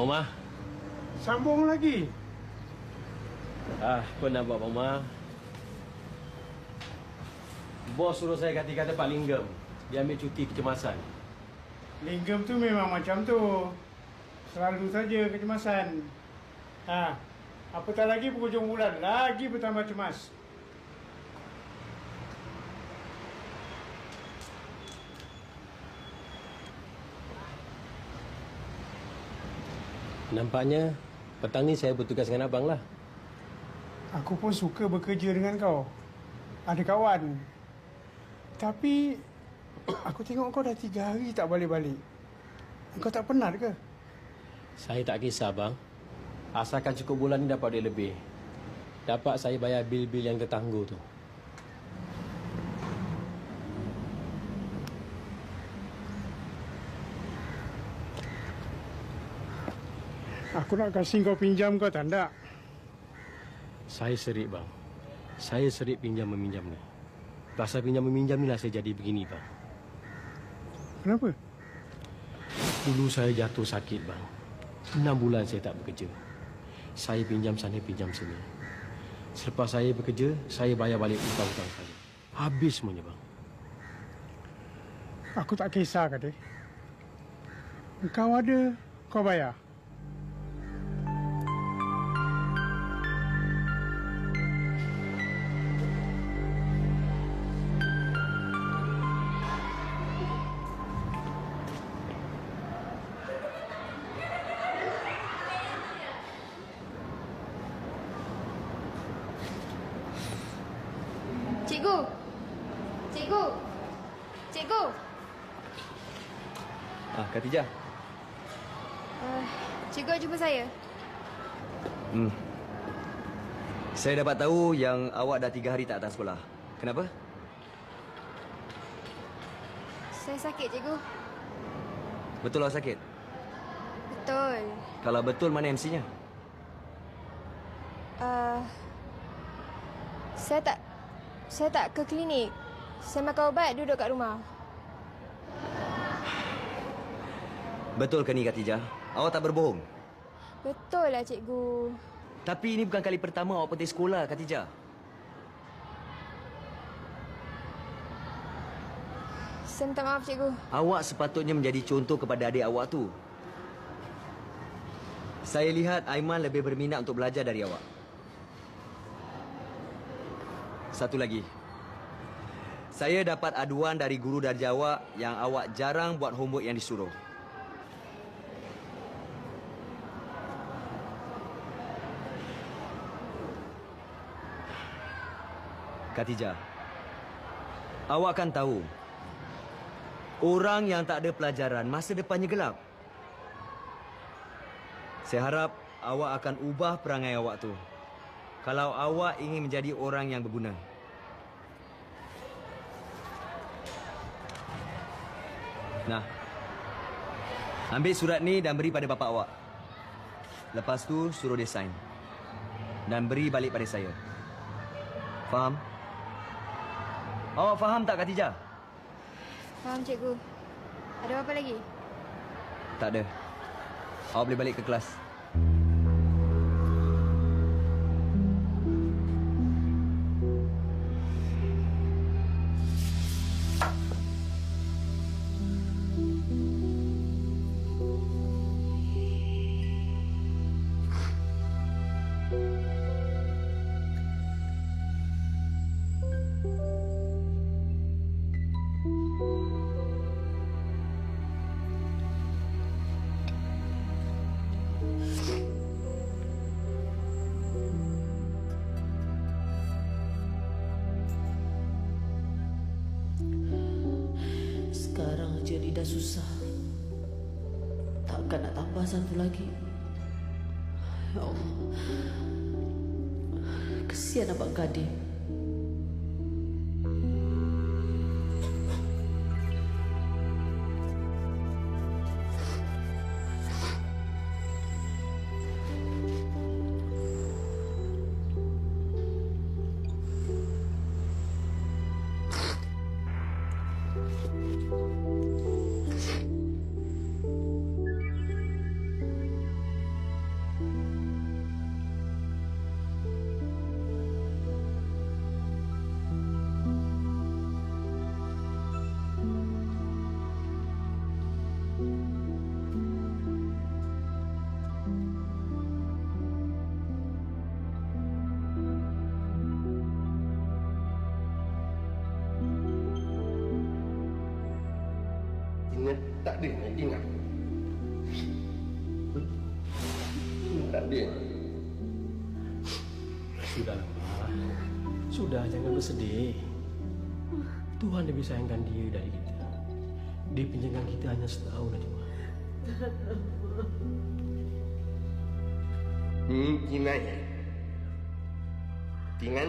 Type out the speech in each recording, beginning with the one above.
Mama, Sambung lagi. ah, apa nak buat Mama? Bos suruh saya kata-kata Pak Linggam. Dia ambil cuti kecemasan. Linggam tu memang macam tu. Selalu saja kecemasan. Ha, apatah lagi penghujung bulan, lagi bertambah cemas. Nampaknya petang ni saya bertugas dengan abang lah. Aku pun suka bekerja dengan kau. Ada kawan. Tapi aku tengok kau dah tiga hari tak balik-balik. Kau tak penat ke? Saya tak kisah bang. Asalkan cukup bulan ni dapat duit lebih. Dapat saya bayar bil-bil yang tertangguh tu. Aku nak kasih kau pinjam kau tak nak. Saya serik bang. Saya serik pinjam meminjam ni. Pasal pinjam meminjam ni lah saya jadi begini bang. Kenapa? Dulu saya jatuh sakit bang. Enam bulan saya tak bekerja. Saya pinjam sana pinjam sini. Selepas saya bekerja, saya bayar balik hutang-hutang saya. Habis semuanya bang. Aku tak kisah kata. Kau ada, kau bayar. Ah, Khatijah. Uh, cikgu nak jumpa saya. Hmm. Saya dapat tahu yang awak dah tiga hari tak datang sekolah. Kenapa? Saya sakit, cikgu. Betul awak sakit? Betul. Kalau betul, mana MC-nya? Uh, saya tak saya tak ke klinik. Saya makan ubat duduk kat rumah. Betul ke ni, Khatijah? Awak tak berbohong. Betul lah, cikgu. Tapi ini bukan kali pertama awak pergi sekolah, Khatijah. Saya minta maaf, cikgu. Awak sepatutnya menjadi contoh kepada adik awak tu. Saya lihat Aiman lebih berminat untuk belajar dari awak. Satu lagi. Saya dapat aduan dari guru darjah awak yang awak jarang buat homework yang disuruh. Khatijah, awak kan tahu Orang yang tak ada pelajaran masa depannya gelap. Saya harap awak akan ubah perangai awak tu. Kalau awak ingin menjadi orang yang berguna. Nah. Ambil surat ni dan beri pada bapa awak. Lepas tu suruh dia sign. Dan beri balik pada saya. Faham? Awak faham tak Khatijah? Faham, cikgu. Ada apa lagi? Tak ada. Awak boleh balik ke kelas. Sekarang jadi dah susah. Takkan nak tambah satu lagi. Ya Allah. Kesian Abang Kadir. Tak ada nak ingat. Tak ada. Sudahlah. Sudah, jangan bersedih. Tuhan lebih sayangkan dia dari kita. Dia pinjamkan kita hanya setahun saja, Mak. Hmm, gimana? Tinggal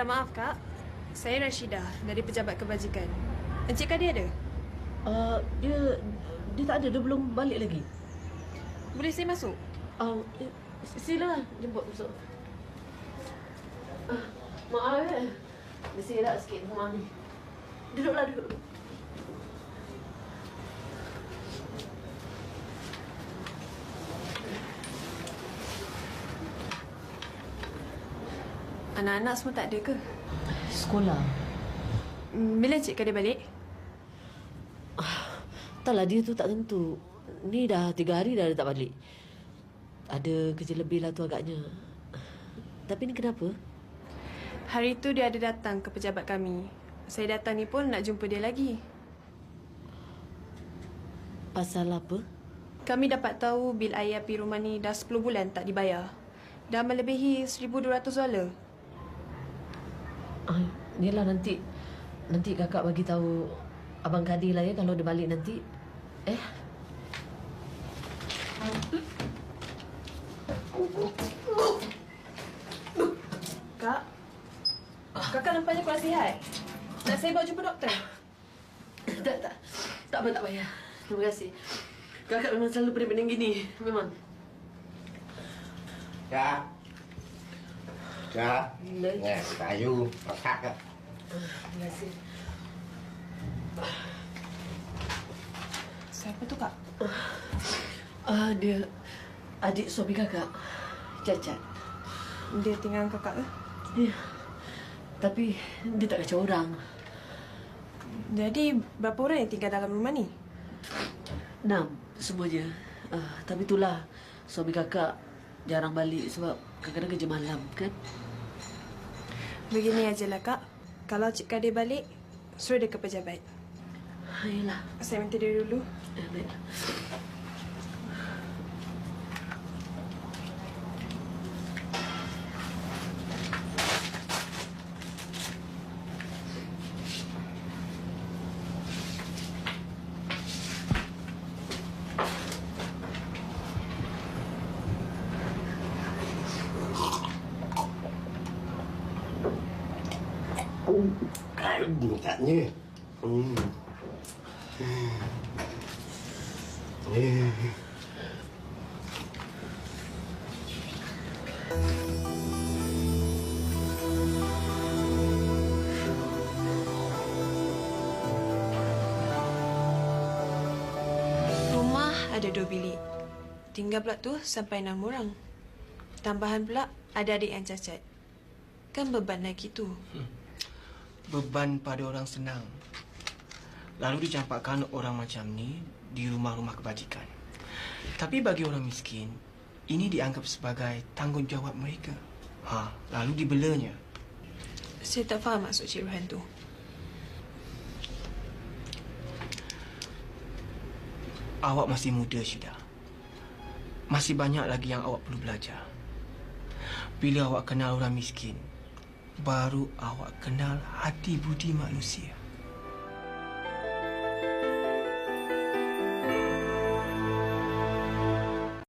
Minta maaf, Kak. Saya Rashidah dari Pejabat Kebajikan. Encik Kadi ada? Uh, dia dia tak ada, dia belum balik lagi. Boleh saya masuk? Uh, eh, sila jemput masuk. Uh, maaf eh. Berserak sikit rumah ni. Duduklah, duduk. Anak-anak semua tak ada ke? Sekolah. Hmm, Bila Encik Kadi balik? Taklah dia tu tak tentu. Ni dah tiga hari dah dia tak balik. Ada kerja lebih lah tu agaknya. Tapi ni kenapa? Hari tu dia ada datang ke pejabat kami. Saya datang ni pun nak jumpa dia lagi. Pasal apa? Kami dapat tahu bil air api rumah ni dah 10 bulan tak dibayar. Dah melebihi 1,200 dolar. Ah, yelah nanti nanti kakak bagi tahu abang Kadi lah ya kalau dia balik nanti. Eh, Kak? Kakak nampaknya kurang sihat. Nak saya bawa jumpa doktor? tak tak tak apa tak payah. Terima kasih. Kakak memang selalu pening-pening gini. Memang. Ya. Ya. Boleh. Ya, kayu. Masak ke? Terima kasih. Siapa tu, Kak? Ah, dia adik suami kakak. Cacat. Dia tinggal kakak ke? Ya. Tapi dia tak kacau orang. Jadi, berapa orang yang tinggal dalam rumah ni? Enam semuanya. Ah, tapi itulah suami kakak jarang balik sebab kadang-kadang kerja malam kan. Begini ajalah, Kak. Kalau Cik Kadir balik, suruh dia ke pejabat. Ayolah. Saya minta dia dulu. Eh, baiklah. Bingkatnya. Hmm. Eh. Rumah ada dua bilik. Tinggal pula tu sampai enam orang. Tambahan pula ada adik yang cacat. Kan beban lagi tu. Beban pada orang senang. Lalu dicampakkan orang macam ni di rumah-rumah kebajikan. Tapi bagi orang miskin, ini dianggap sebagai tanggungjawab mereka. Ha, lalu dibelanya. Saya tak faham maksud Cik Rohan tu. Awak masih muda, Syida. Masih banyak lagi yang awak perlu belajar. Bila awak kenal orang miskin, baru awak kenal hati budi manusia.